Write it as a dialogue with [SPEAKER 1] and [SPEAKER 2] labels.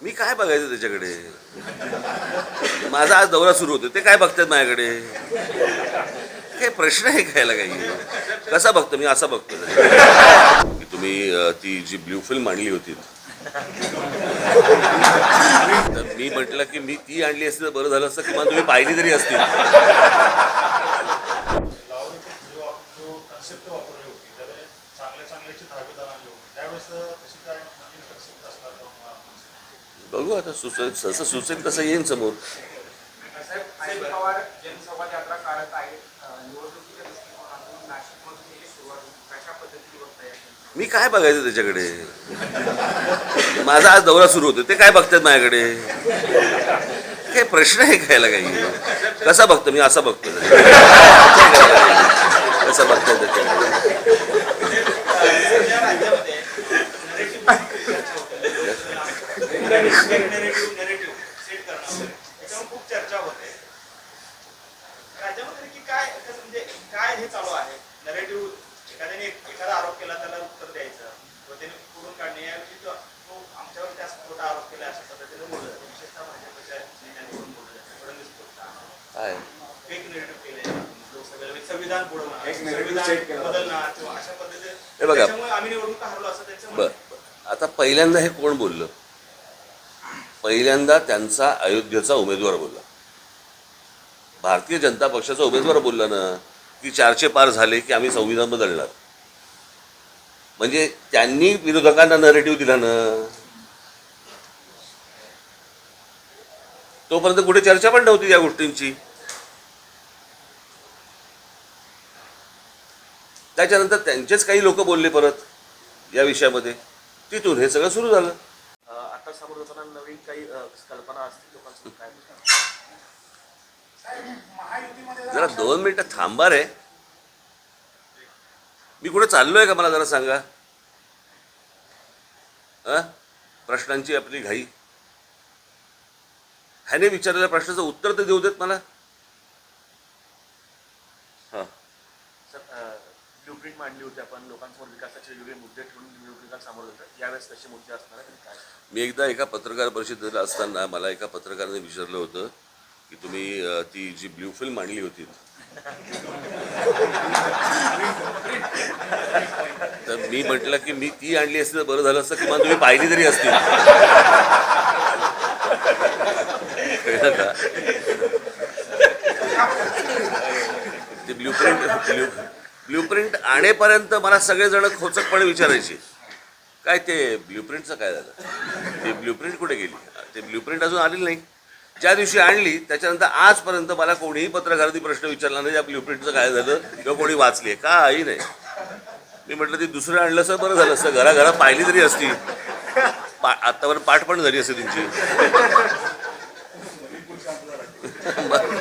[SPEAKER 1] मी काय बघायचं त्याच्याकडे? माझा आज दौरा सुरू होतो ते काय बघतात माझ्याकडे? काही प्रश्न आहे खायला काही? कसा बघतो? मी असा बघतो. की तुम्ही ती जी ब्ल्यू फिल्म आणली होती. तर मी म्हटलं की मी ती आणली असती तर बरं झालं असतं किंवा तुम्ही पाहिली तरी असती.
[SPEAKER 2] चांगल्या चांगल्याची आणली होती त्यावेळेस
[SPEAKER 1] बघू आता सुचेल जसं सुचेल तसं येईन समोर. मी काय बघायचं त्याच्याकडे? माझा आज दौरा सुरू होतो ते काय बघतात माझ्याकडे? काही प्रश्न आहे खायला काही. कसा बघतो मी? असा बघतो. कसा बघताय त्याच्याकडे.
[SPEAKER 3] हे
[SPEAKER 1] बघा. बर. आता पहिल्यांदा हे कोण बोललं? पहिल्यांदा त्यांचा अयोध्येचा उमेदवार बोलला. भारतीय जनता पक्षाचा उमेदवार बोलला ना की चारशे पार झाले की आम्ही संविधान बदलणार. म्हणजे त्यांनी विरोधकांना नरेटिव्ह दिला ना. तोपर्यंत कुठे चर्चा पण नव्हती या गोष्टींची. त्याच्यानंतर त्यांचेच काही लोक बोलले परत या विषयामध्ये. तिथून हे सगळं सुरू झालं.
[SPEAKER 4] आता समोर नवीन काही कल्पना असतील लोकांसमोर काय
[SPEAKER 1] जरा दोन मिनिटं थांबा रे. मी कुठे चाललोय का मला जरा सांगा? अ? प्रश्नांची आपली घाई. ह्याने विचारलेल्या प्रश्नाचं उत्तर तर देऊ देत मला हां
[SPEAKER 4] सर ब्ल्यूप्रिंट मांडली होती आपण लोकांसमोर विकासाचे वेगवेगळे मुद्दे ठेवून निवडणुकीला सामोरं जातात यावेळेस कसे मुद्दे असणार आहेत काय?
[SPEAKER 1] मी एकदा एका पत्रकार परिषदेला असताना मला एका पत्रकाराने विचारलं होतं की तुम्ही ती जी ब्ल्यू फिल्म मांडली होती. तर मी म्हटलं की मी ती आणली असती तर बरं झालं असतं किंवा तुम्ही पाहिली तरी असती. ते का? ती blue print blue blueprint आणेपर्यंत मला सगळेजण खोचकपणे विचारायचे. काय ते ब्ल्यूप्रिंटचं काय झालं? ते ब्ल्यूप्रिंट कुठे गेली? ते ब्ल्यूप्रिंट अजून आलेली नाही. ज्या दिवशी आणली त्याच्यानंतर आजपर्यंत मला कोणीही पत्रकारांनी प्रश्न विचारला नाही या ब्ल्यूप्रिंटचं काय झालं? किंवा कोणी वाचली आहे? काही नाही. मी म्हटलं ते दुसरं आणलं असं बरं झालं असतं घराघरा पाहिली तरी असती. पा आत्तावर पाठ पण झाली असते तुमची बरं